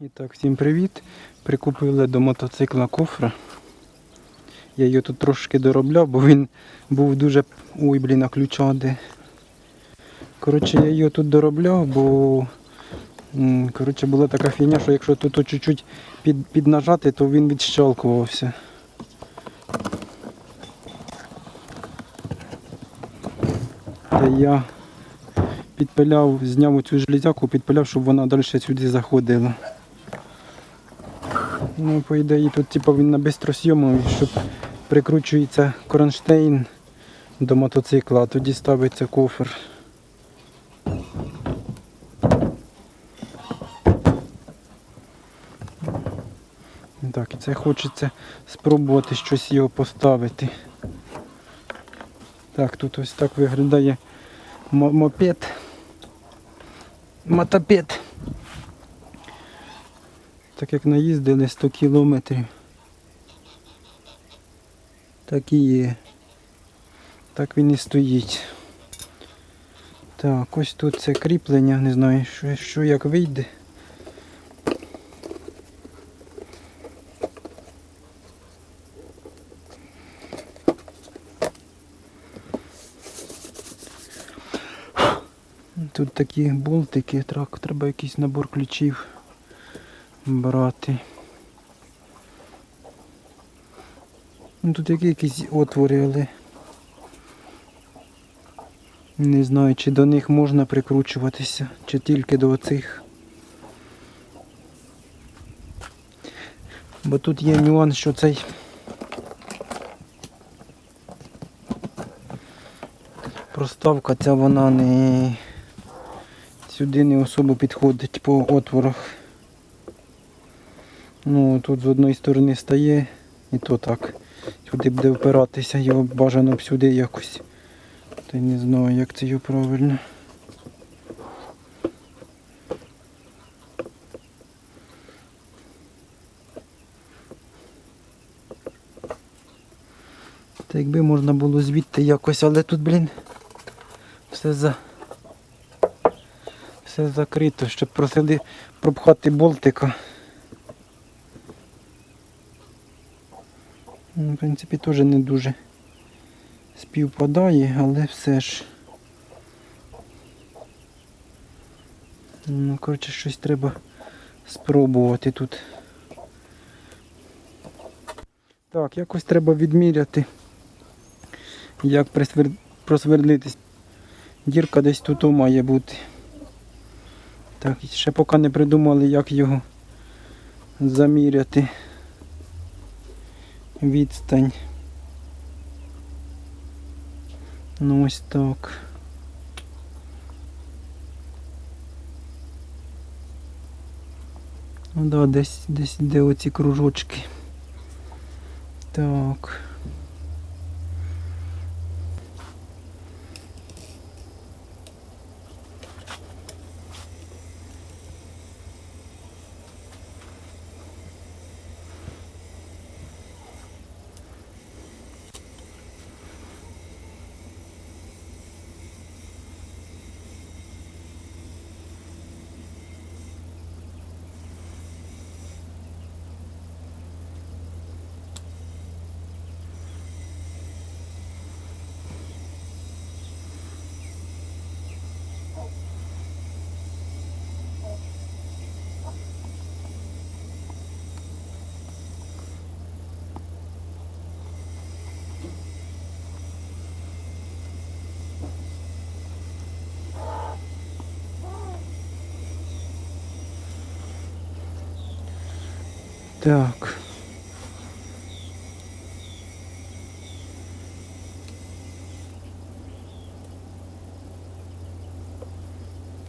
І так, всім привіт. Прикупили до мотоцикла кофра. Я його тут трошки доробляв, бо він був дуже. Ой, блін, а ключа де. Коротше, я його тут доробляв, бо коротше, була така фігня, що якщо тут чуть-чуть під, піднажати, то він відщелкувався. Та я підпиляв, зняв оцю железяку, підпиляв, щоб вона далі сюди заходила. Ну, по ідеї, тут типу, він на бистросйому, щоб прикручується кронштейн до мотоцикла, а тоді ставиться кофер. Так, і це хочеться спробувати щось його поставити. Так, тут ось так виглядає мо- мопед. Мотопед. Так як наїздили 100 кілометрів. Так і є. Так він і стоїть. Так, ось тут це кріплення, не знаю, що, що як вийде. Тут такі болтики, треба якийсь набор ключів брати. Ну, тут які якісь отвори, але не знаю, чи до них можна прикручуватися, чи тільки до оцих. Бо тут є нюанс, що цей проставка ця вона не сюди не особо підходить по отворах. Ну тут з одної сторони стає і то так. Сюди буде впиратися, його бажано б сюди якось. Та й не знаю, як це його правильно. Та якби можна було звідти якось, але тут, блін, все за все закрито, щоб просили пропхати болтика. В принципі, теж не дуже співпадає, але все ж. Ну, коротше, щось треба спробувати тут. Так, якось треба відміряти, як присвер... просвердлитись. Дірка десь тут має бути. Так, ще поки не придумали, як його заміряти відстань. Ну ось так. Ну да, десь десь де оці кружочки. Так. Так.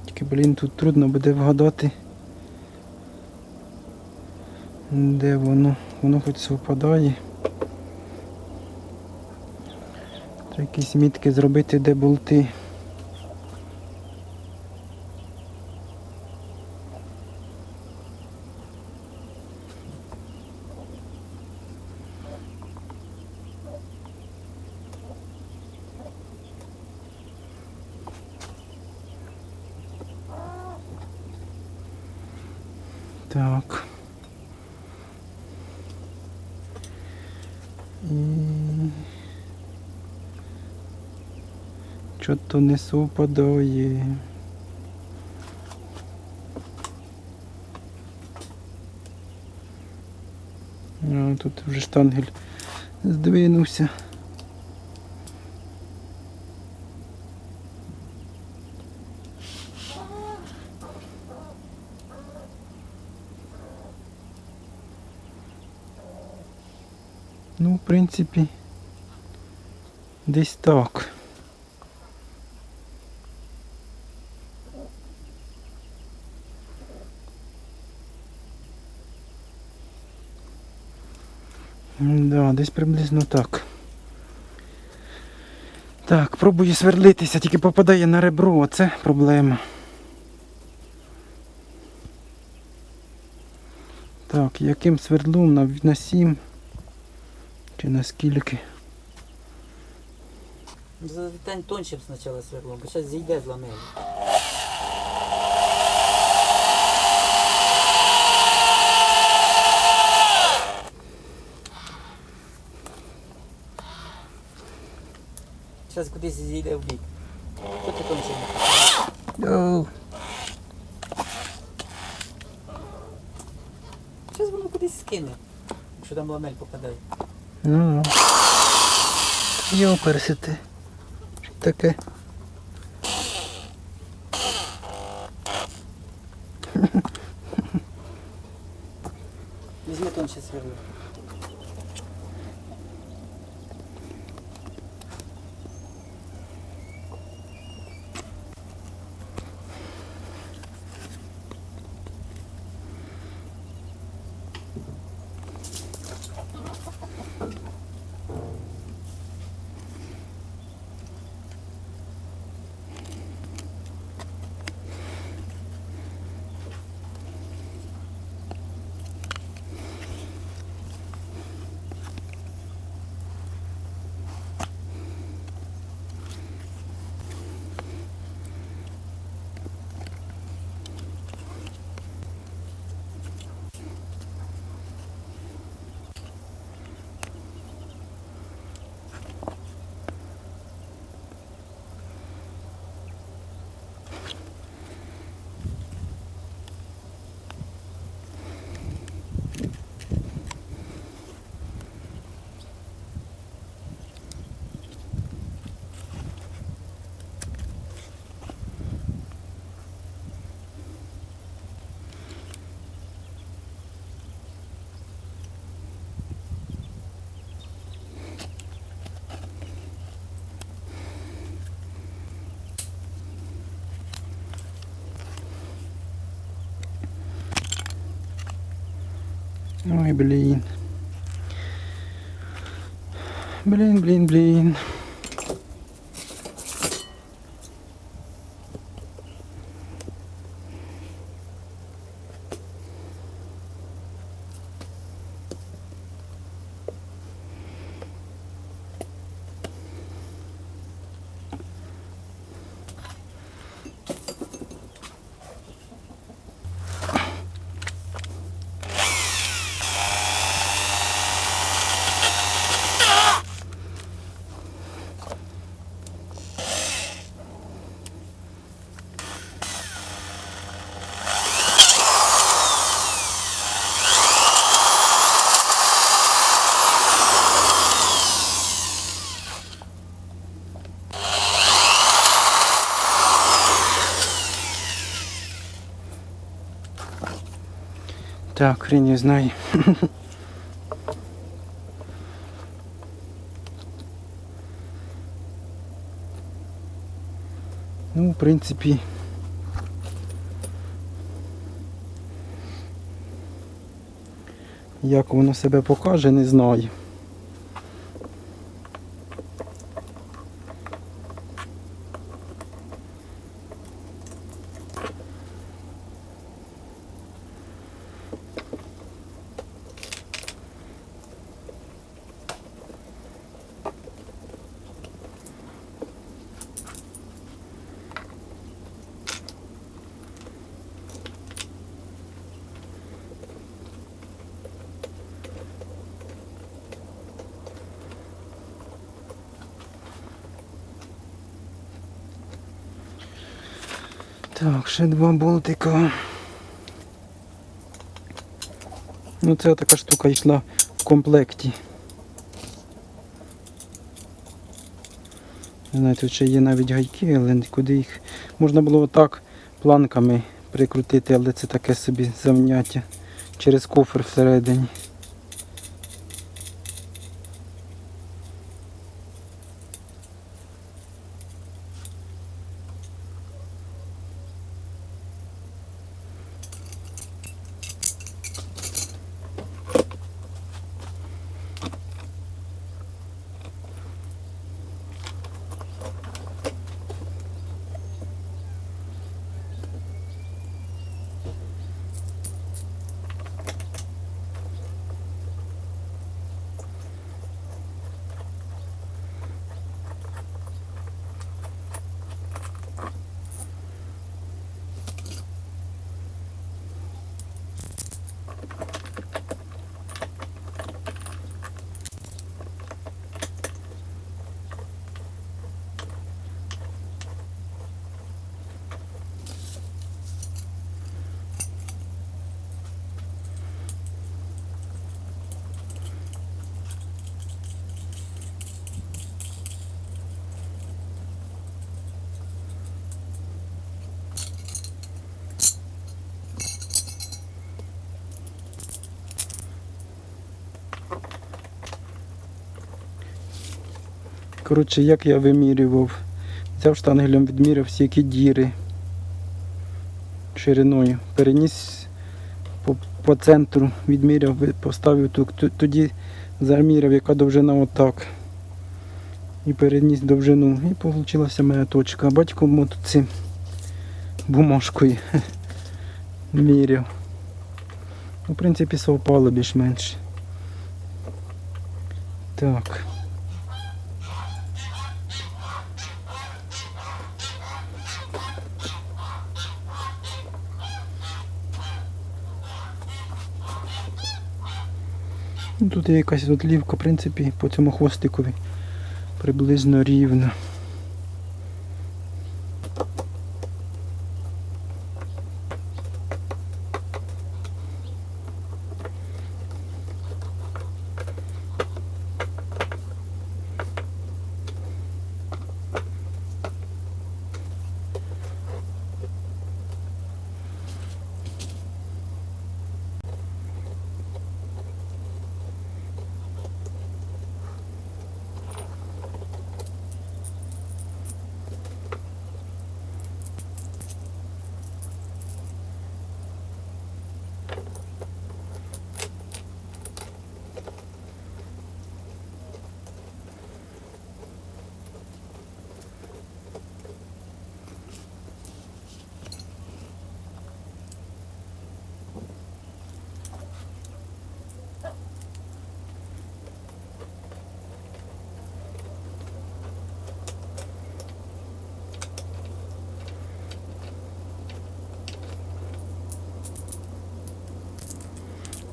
Тільки, блін, тут трудно буде вгадати. Де воно? Воно хоч совпадає. Треба якісь мітки зробити, де болти. Що-то не совпадає. А, тут вже штангель здвинувся. Ну, в принципі, десь так. Да, десь приблизно так. Так, пробую сверлитися, тільки попадає на ребро, оце проблема. Так, яким свердлом на, на 7 чи на скільки? Затань тоньше б спочатку сверлом, бо зараз зійде зламає. Зараз кудись зійде в бік. Що ти Оу. Зараз воно кудись скине, якщо там ламель попадає. Ну. Йо, персити. Що таке? Візьми тоньше сверло. Ой, блін. Блін, блін, блін. Так, хрен не знаю. Ну, в принципі. Як воно себе покаже, не знаю. Так, ще два болтика. Ну це така штука йшла в комплекті. Не знаю, тут ще є навіть гайки, але куди їх. Можна було отак планками прикрутити, але це таке собі завняття через кофр всередині. Коротше, як я вимірював, взяв штангелем, відміряв всі які діри шириною. Переніс по, по центру, відміряв, поставив тут, тоді заміряв, яка довжина отак. І переніс довжину. І вийшла моя точка. Батько мо тут цим бумажкою міряв. Ну, В принципі, совпало більш-менш. Так. Тут є якась отлівка, в принципі, по цьому хвостикові приблизно рівно.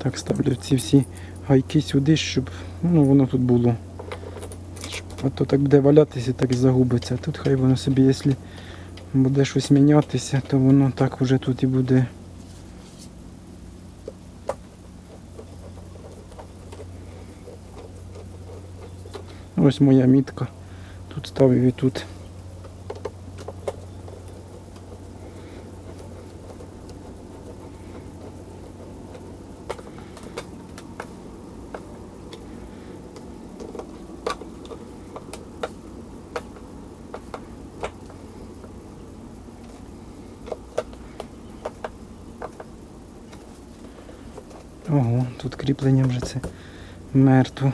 Так, ставлю ці всі гайки сюди, щоб ну, воно тут було. А то так буде валятися, так і загубиться. Тут хай воно собі, якщо буде щось мінятися, то воно так вже тут і буде. Ось моя мітка. Тут ставив і тут. Ого, тут кріплення вже це мертво.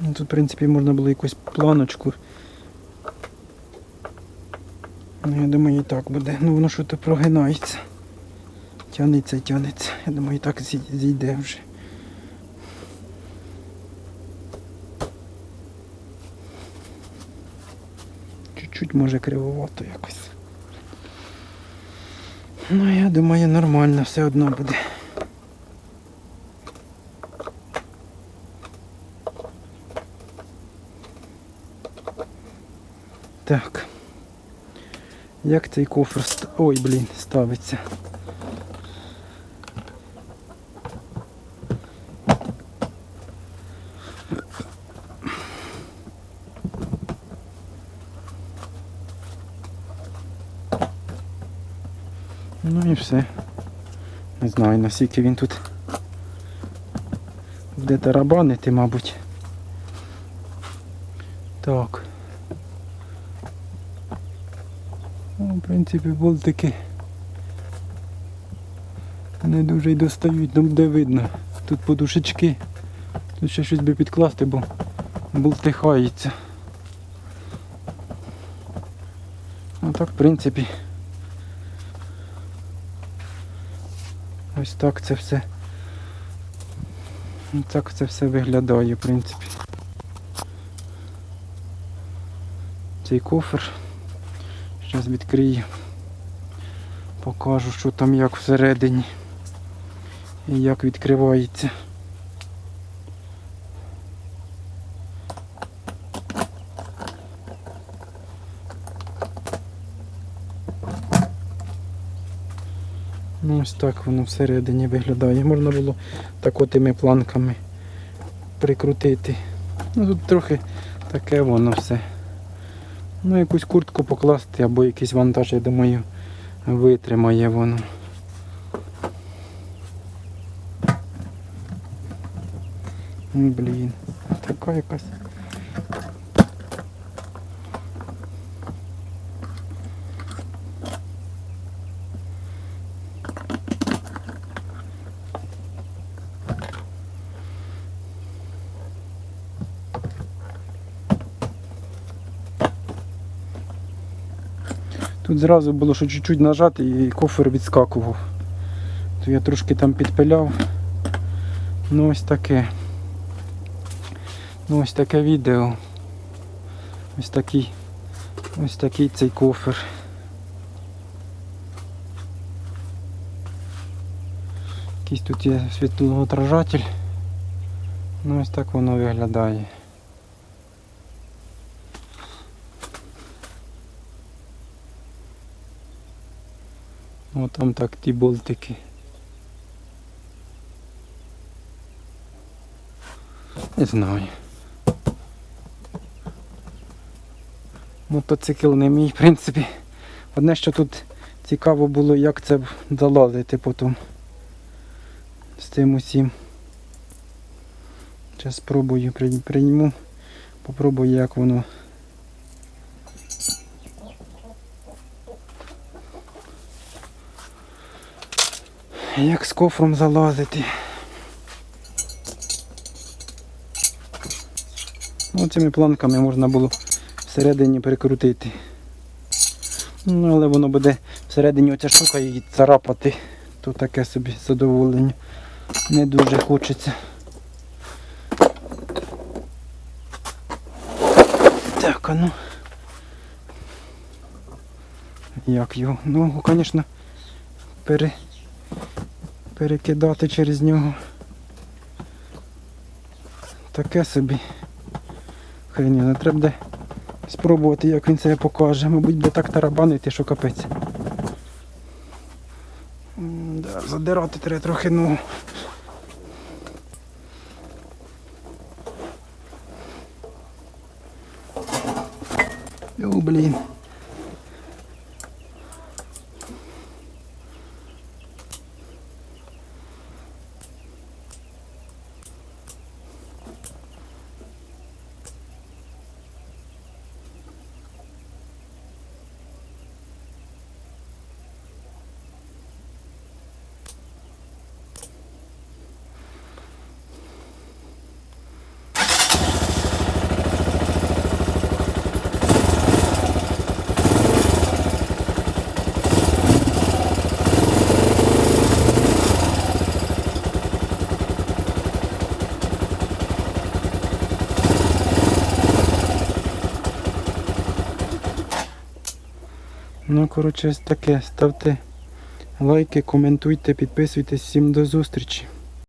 Ну, Тут, в принципі, можна було якусь планочку. Ну, я думаю, і так буде. Ну воно що то прогинається. Тянеться, тянеться. Я думаю, і так зійде вже. Чуть-чуть може кривовато якось. Ну, я думаю, нормально все одно буде. Так. Як цей кофр ст... Ой, блін, ставиться. Ну і все. Не знаю, наскільки він тут буде тарабанити, мабуть. Так. Ну, в принципі, болтики не дуже й достають, ну де видно. Тут подушечки. Тут ще щось би підкласти, бо болтихається. Ну так, в принципі. Ось так це все. Ось Так це все виглядає, в принципі. Цей кофер. Зараз відкрию. Покажу, що там як всередині. І як відкривається. Ось так воно всередині виглядає. Можна було так отими планками прикрутити. Ну тут трохи таке воно все. Ну якусь куртку покласти або якийсь вантаж, я думаю, витримає воно. Ну, Блін, така якась. Тут зразу було, що чуть-чуть нажати і кофер відскакував. То я трошки там підпиляв. Ну ось таке. Ну ось таке відео. Ось такий. Ось такий цей кофер. Якийсь тут є світлоотражатель. Ну ось так воно виглядає. О, там так ті болтики. Не знаю. Мотоцикл не мій, в принципі. Одне, що тут цікаво було, як це залазити потім з цим усім. Зараз спробую прийму, попробую як воно. Як з кофром залазити. Ну, цими планками можна було всередині перекрутити. Ну, але воно буде всередині оця штука її царапати, то таке собі задоволення. Не дуже хочеться. Так, а ну. Як його? Ну, звісно, пере перекидати через нього. Таке собі. Хрені, не треба буде спробувати, як він себе покаже. Мабуть, буде так тарабанити, що капець. Задирати треба трохи ногу. О, блін. Ну, коротше, ось таке. Ставте лайки, коментуйте, підписуйтесь. Всім до зустрічі.